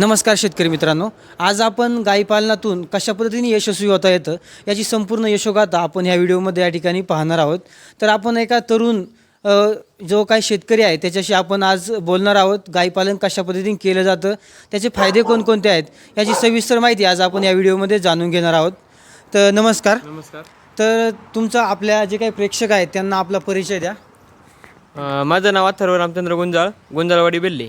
नमस्कार शेतकरी मित्रांनो. आज आपण गायीपालनातून कशा पद्धतीने यशस्वी होता येतं याची संपूर्ण यशोगाथा आपण ह्या व्हिडिओमध्ये या ठिकाणी पाहणार आहोत. तर आपण एका तरुण जो काही शेतकरी आहे त्याच्याशी आपण आज बोलणार आहोत. गायीपालन कशा पद्धतीने केलं जातं त्याचे फायदे कोणकोणते आहेत याची सविस्तर माहिती आज आपण या व्हिडिओमध्ये जाणून घेणार आहोत. तर नमस्कार. नमस्कार. तर तुमचा आपल्या जे काही प्रेक्षक आहेत त्यांना आपला परिचय द्या. माझं नाव अथर्व रामचंद्र गुंजाळ गुंजाळवाडी बेल्ली.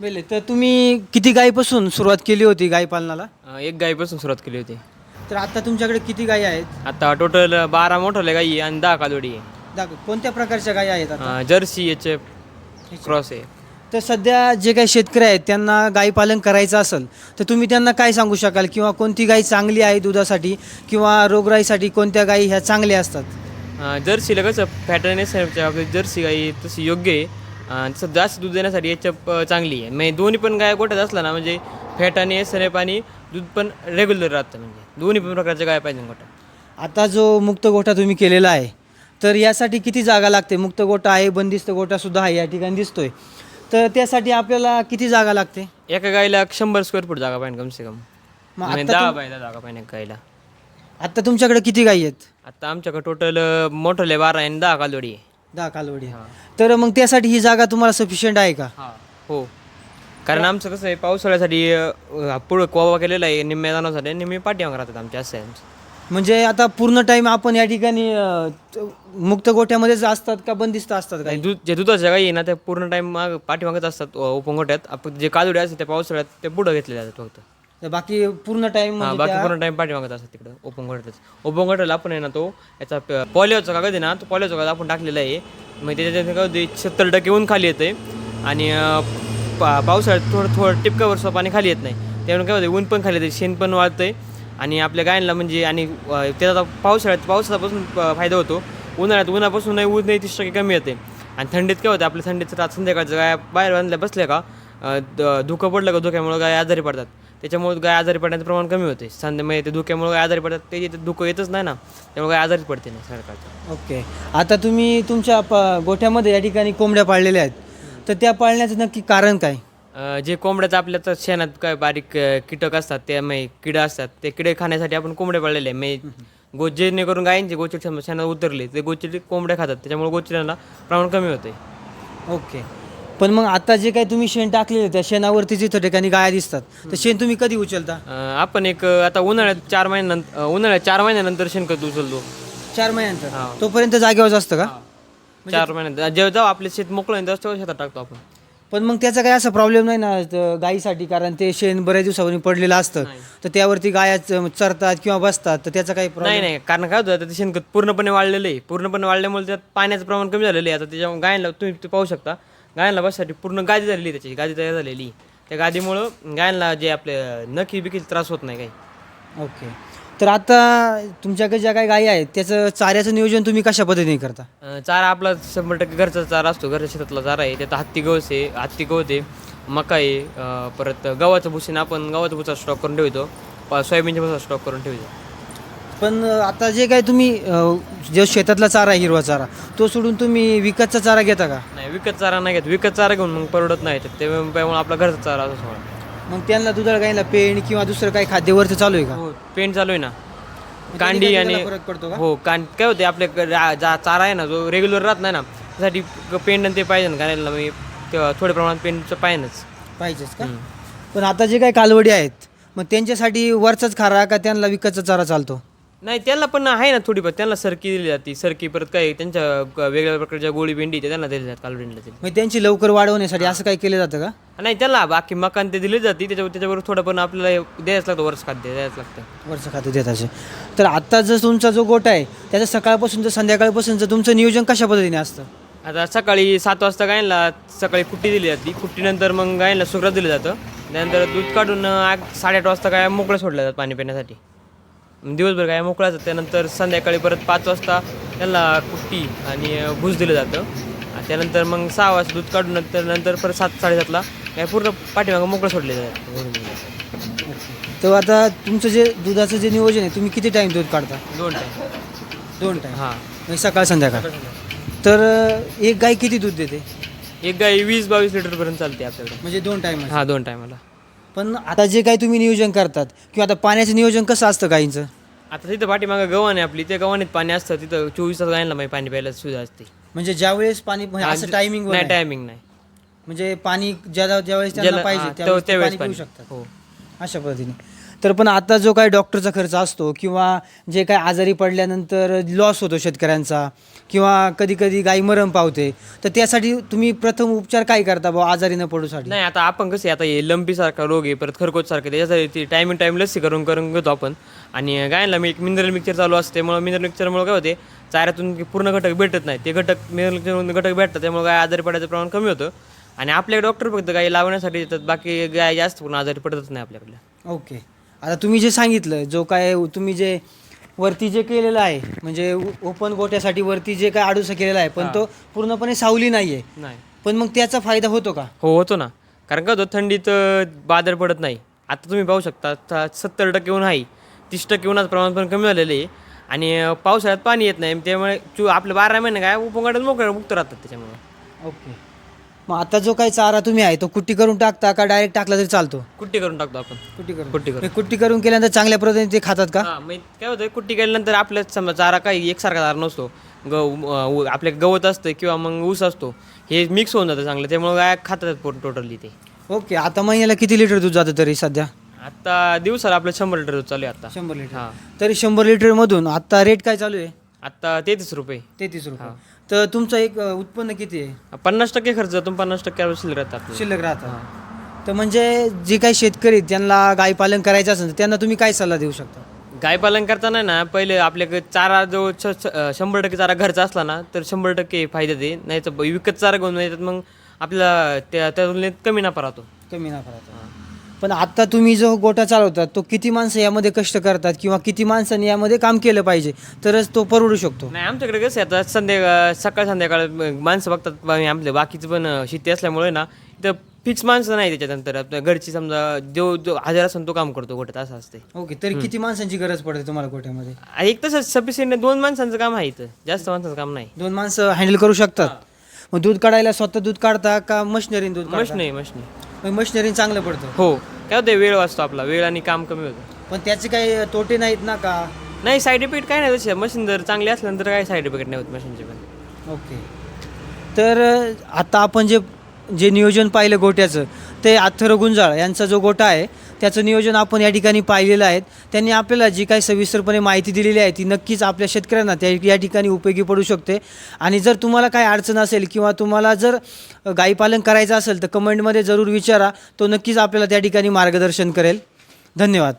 बेले तर तुम्ही किती गायीपासून सुरुवात केली होती गायीपालनाला अ, एक गायीपासून सुरुवात केली होती. तर आता तुमच्याकडे किती गायी आहेत? आता टोटल बारा मोठवल्या गायी आणि दहा कालवडी आहे. दाखव कोणत्या प्रकारच्या गायी आहेत आता? अ, जर्सी एच एफ क्रॉस आहे. तर सध्या जे काही शेतकरी आहेत त्यांना गाई पालन करायचं असेल तर तुम्ही त्यांना काय सांगू शकाल? किंवा कोणती गाई चांगली आहे दुधासाठी? किंवा रोगराईसाठी कोणत्या गायी ह्या चांगल्या असतात? अ, जर्सीला कसं फॅटर्न आपली जर्सी गाई तशी योग्य आहे. तसं जास्त दूध देण्यासाठी एफ चांगली आहे. म्हणजे दोन्ही पण गाय गोठ्यात असला ना म्हणजे फॅट आणि एस आणि दूध पण रेग्युलर राहतं म्हणजे. दोन्ही पण प्रकारच्या गाय पाहिजे गोठ्यात. आता जो मुक्त गोठा तुम्ही केलेला आहे तर यासाठी किती जागा लागते? मुक्त गोठा आहे बंदिस्त गोठा सुद्धा आहे या ठिकाणी दिसतोय. तर त्यासाठी आपल्याला किती जागा लागते? एका गायीला शंभर स्क्वेअर फूट जागा पाहिजे कमसे कम. म्हणजे दहा बाय दहा जागा पाहिजे एका गायीला. आता तुमच्याकडे किती गायी आहेत? आता आमच्याकडे टोटल मोठले बारा आणि दहा कालवडी आहे. दहा कालवडी. तर मग त्यासाठी ही जागा तुम्हाला सफिशियंट आहे का? हो कारण आमचं कसं आहे पावसाळ्यासाठी अं, पुढं कोवा केलेला आहे निम्म्या जाण्यासाठी निम्मे पाठीमाग राहतात आमच्या असं आहे आमचं. म्हणजे आता पूर्ण टाइम आपण या ठिकाणी अ, त- मुक्त गोठ्यामध्येच असतात का बंदिस्त असतात आणि दूध जे दुधाच्या गाई आहे ना त्या पूर्ण टाइम माग पाठीमागच असतात उपंगोट्यात आपण जे कालवडी असतात त्या पावसाळ्यात ते पुढं घेतले जातात फक्त. तर बाकी पूर्ण टाइम हा बाकी पूर्ण टाइम पाठीमागत असतात तिकडं ओपंगोट्यातच ओपंगोट्याला आपण आहे ना तो याचा पॉलिओचा कागद आहे ना तो पॉलिओचा कागद आपण टाकलेला आहे. मग त्याच्यात काय होते सत्तर टक्के ऊन खाली येते आणि पा पावसाळ्यात थोडं थोडं टिपकावरचं पाणी खाली येत नाही. त्यामुळे काय होते ऊन पण खाली येते शेण पण वाढतंय. आणि आपल्या गायांना म्हणजे आणि त्याचा पावसाळ्यात पावसापासून फायदा होतो. उन्हाळ्यात उन्हापासून नाही ऊन नाही तीस टक्के कमी येते आणि थंडीत काय होतं आपल्या थंडीत रात संध्याकाळचं गाय बाहेर बांधल्या बसल्या का धुकं पडलं का धुक्यामुळे गाय आजारी पडतात. त्याच्यामुळे गाय आजारी पडण्याचं प्रमाण कमी होते संध्या म्हणजे ते धुक्यामुळे गाय आजारी पडतात ते येते धुकं येतच नाही ना त्यामुळे गाय आजारी पडते नाही सरकारचं. ओके. आता तुम्ही तुमच्या प गोठ्यामध्ये या ठिकाणी कोंबड्या पाळलेल्या आहेत. तर त्या पाळण्याचं नक्की कारण काय? अं, जे कोंबड्याचं आपल्या तर शेणात काय बारीक अं, कीटक असतात ते म्हणजे किडे असतात ते किडे खाण्यासाठी आपण कोंबडे पाळलेले आहे म्हणजे गो जेणेकरून गायींचे गोचिड शेणात उतरले ते गोचिड कोंबड्या खातात त्याच्यामुळे गोचिडांना प्रमाण कमी होते ओके. पण मग आता जे काही तुम्ही शेण टाकलेलं त्या शेणावरती जिथं ठिकाणी गाया दिसतात तर शेण तुम्ही कधी उचलता? अं, आपण एक अं, आता उन्हाळ्यात चार महिन्यानंतर उन्हाळ्यात चार महिन्यानंतर शेणखत उचलतो? चार महिन्यानंतर. तोपर्यंत जागेवर असतं का? चार महिन्यात. जेव्हा जेव्हा आपले शेत मोकळं होईल तेव्हा शेतात टाकतो आपण. पण मग त्याचा काही असा प्रॉब्लेम नाही ना त- गायीसाठी कारण ते शेण बऱ्याच दिवसावरून पडलेलं असतं. तर त्यावरती गाया च- चरतात किंवा बसतात तर त्याचा काही नाही प्रॉब्लेम नाही. कारण काय होतं आता ते शेणखत पूर्णपणे वाढलेलं आहे. पूर्णपणे वाढल्यामुळे त्यात पाण्याचं प्रमाण कमी झालेलं आहे. आता त्याच्या गायला तुम्ही ते पाहू शकता. गायला बससाठी पूर्ण गादी झालेली त्याची गादी तयार झालेली. त्या गादीमुळं गायला जे आपले नखी बिकी त्रास होत नाही काही. ओके. तर आता तुमच्याकडे ज्या काही गायी आहेत त्याचं चाऱ्याचं नियोजन तुम्ही कशा पद्धतीने करता? अं, चारा आपला शंभर टक्के घरचा चारा असतो घरच्या शेतातला चारा आहे. त्यात हत्ती गवस आहे हत्ती गवत आहे मका आहे अं, परत गव्हाचं भुसीनं आपण गव्हाचा भुसा स्टॉक करून ठेवतो. प- सोयाबीनचा भुसा स्टॉक करून ठेवतो. पण अ, आता जे काही तुम्ही अ, जो शेतातला चारा आहे हिरवा चारा तो सोडून तुम्ही विकतचा चारा घेता का? नाही विकत चारा नाही घेत. विकत चारा घेऊन मग परवडत नाही त्यामुळे आपला घरचा चारा असं मग त्यांना दुधाळ गायीला पेंड किंवा दुसरं काही खाद्यवरचं चालू आहे का? हो पेंट चालू आहे ना. त्याने कांडी आणि त्याला फरक पडतो का? हो कांड काय होते आपल्या क- रा- जा चारा आहे ना जो रेग्युलर राहत नाही ना त्यासाठी क- पेंट आणि ते पाहिजे ना घालायला मी तेव्हा थोड्या प्रमाणात पेंटचं पाहिजेच. पाहिजेच का? पण आता जे काही कालवडी आहेत मग त्यांच्यासाठी वरचाच खारा का त्यांना विकतचा चारा चालतो? नाही त्यांना पण आहे ना थोडीफार. त्यांना सरकी दिली जाते. सरकी परत काय त्यांच्या वेगवेगळ्या प्रकारच्या गोळी भेंडी ते त्यांना दिली जातात कालवडीला दिली मग त्यांची लवकर वाढवण्यासाठी असं काही केलं जातं का? नाही त्यांना बाकी मकान ते दिली जाते. त्याच्यावर त्याच्याबरोबर थोडं पण आपल्याला द्यायच लागतं वर्ष खाद्य द्यायच लागतं. वरचं खातं देताचे तर आता जर तुमचा जो गोटा आहे त्याचं सकाळपासून तर संध्याकाळपासूनचं तुमचं नियोजन कशा पद्धतीने असतं? आता सकाळी सात वाजता गायला सकाळी कुट्टी दिली जाते. कुट्टीनंतर मग गायला सुग्रात दिलं जातं. त्यानंतर दूध काढून आठ साडेआठ वाजता गाय मोकळ्या सोडल्या जातात पाणी पिण्यासाठी. दिवसभर गाय मोकळ्या जातात त्यानंतर संध्याकाळी परत पाच वाजता त्यांना कुट्टी आणि भूस दिलं जातं. त्यानंतर मग सहा वाजता दूध काढून नंतर नंतर परत सात साडेसातला गाय पूर्ण पाठीमागं मोकळं सोडले जातात तर आता तुमचं जे दुधाचं जे नियोजन आहे तुम्ही किती टाईम दूध काढता? दोन टाईम दोन टाईम हां. म्हणजे सकाळ संध्याकाळ. तर एक गाय किती दूध देते? एक गाय वीस बावीस लिटरपर्यंत चालते आपल्याकडे. म्हणजे दोन टाईम हां दोन टायमाला पण आता जे काही तुम्ही नियोजन करतात किंवा आता पाण्याचं नियोजन कसं असतं गाईंचं? आता तिथं पाठीमागं गव्हाण आहे आपली त्या गव्हाणीत पाणी असतं तिथं चोवीस तास गायला माहिती पाणी प्यायला सुविधा असते. म्हणजे ज्यावेळेस पाणी म्हणजे असं टायमिंग नाही टायमिंग नाही. म्हणजे पाणी ज्या ज्यावेळेस त्यांना ज्याला- पाहिजे हा, त्यावेळेस त्यावेळेस पाणी पिऊ पाणी. शकतात. हो. अशा पद्धतीने. तर पण आता जो काही डॉक्टरचा खर्च असतो किंवा जे काही आजारी पडल्यानंतर लॉस होतो शेतकऱ्यांचा किंवा कधी कधी गाई मरण पावते तर त्यासाठी तुम्ही प्रथम उपचार काय करता बुवा आजारी न पडूसाठी? नाही आता आपण कसं आता हे लंपी सारखा रोग आहे परत खरकोच सारखं त्याच्यासाठी ती टायमिंग टाईम लसी करून करून घेतो आपण. आणि गायला मी मिनरल मिक्सर चालू असते त्यामुळे मिनरल मिक्सरमुळे काय होते चाऱ्यातून पूर्ण घटक भेटत नाही. ते घटक मिनरल घटक भेटतात त्यामुळे गाय आजारी पडायचं प्रमाण कमी होतं. आणि आपल्याकडे डॉक्टर फक्त गाई लावण्यासाठी येतात बाकी गाय जास्त पूर्ण आजारी पडतच नाही आपल्याकडे. ओके आता तुम्ही जे सांगितलं जो काय तुम्ही जे वरती जे केलेलं आहे म्हणजे ओपन गोट्यासाठी वरती जे काय आडूसा केलेला आहे पण तो पूर्णपणे सावली नाही आहे नाही. पण मग त्याचा फायदा होतो का? हो होतो ना. कारण का होतं थंडीत अं, बादल पडत नाही. आता तुम्ही पाहू शकता सत्तर टक्के ऊन आहे तीस टक्के उन्हाचं प्रमाण पण कमी झालेलं आहे. आणि पावसाळ्यात पाणी येत नाही त्यामुळे आपले बारा महिने काय उपंगाड्यात मोकळं मुक्त राहतात त्याच्यामुळे. ओके. मग आता जो काही चारा तुम्ही आहे तो कुट्टी करून टाकता का डायरेक्ट टाकला तरी चालतो? कुट्टी करून टाकतो आपण. कुट्टी करून. कुट्टी करून. हे कुट्टी करून केल्यानंतर चांगल्या पद्धतीने ते खातात का? हा मग काय होतं कुट्टी केल्यानंतर आपल्या समजा चारा काही एकसारखा चारा नसतो. गव आपल्या गवत असतं किंवा मग ऊस असतो हे मिक्स होऊन जातं चांगलं. त्यामुळे काय खातात टोटली ते. ओके आता महिन्याला किती लिटर दूध जातं तरी सध्या? आता दिवसाला आपलं शंभर लिटर दूध चालू आहे आता. शंभर लिटर. हा. तरी शंभर लिटरमधून आता रेट काय चालू आहे? आता तेहतीस रुपये. तेहतीस रुपये. तर तुमचं एक अ, उत्पन्न किती आहे? पन्नास टक्के खर्च जातो पन्नास टक्के शिल्लक राहतात. शिल्लक राहतं तर म्हणजे जे काही शेतकरी आहेत, त्यांना गाय पालन करायचं असेल तर त्यांना तुम्ही काय सल्ला देऊ शकता? गाय पालन करताना ना पहिले आपल्याकडे चारा जो छ- छ- अं, शंभर टक्के चारा घरचा असला ना तर शंभर टक्के फायदा दे नाही तर विकत चारा घेऊन येतात मग आपला त्या त्या तुलनेत कमी नफा राहतो. कमी नफा राहतो. पण आता तुम्ही जो गोटा चालवतात तो किती माणसं यामध्ये कष्ट करतात किंवा किती माणसांनी यामध्ये काम केलं पाहिजे तरच तो परवडू शकतो. नाही आमच्याकडे कसं आहे आता संध्याकाळ सकाळ संध्याकाळ माणसं बघतात बा- आपले बाकीचं पण अं, शेती असल्यामुळे ना इथं फिक्स माणसं नाही त्याच्यानंतर. आपल्या घरची समजा जो जो हजर असेल तो काम करतो गोट्यात असं असते ओके तरी किती माणसांची गरज पडते तुम्हाला गोट्यामध्ये एक तसं सफिशियंट दोन माणसांचं काम आहे इथं. जास्त माणसाचं काम नाही. दोन माणसं हँडल करू शकतात? मग दूध काढायला स्वतः दूध काढता का मशिनरीन दूध मश नाही मश मशिनरीन चांगलं पडतं. हो. काय होतं वेळ वाचतो आपला. वेळ आणि काम कमी होतं. पण त्याचे काही तोटे नाहीत ना का? नाही साईड इफेक्ट काय नाही तसे. मशीन जर चांगली असल्यानंतर काही साईड इफेक्ट नाही होत मशीनचे पण. ओके. तर आता आपण जे जे नियोजन पाहिलं गोट्याचं ते अथर्व गुंजाळ यांचा जो गोटा आहे त्याचं नियोजन आपण या ठिकाणी पाहिलेलं आहे. त्यांनी आपल्याला जी काही सविस्तरपणे माहिती दिलेली आहे ती नक्कीच आपल्या शेतकऱ्यांना त्या या ठिकाणी उपयोगी पडू शकते. आणि जर तुम्हाला काय अडचण असेल किंवा तुम्हाला जर गाईपालन करायचं असेल तर कमेंटमध्ये जरूर विचारा. तो नक्कीच आपल्याला त्या ठिकाणी मार्गदर्शन करेल. धन्यवाद.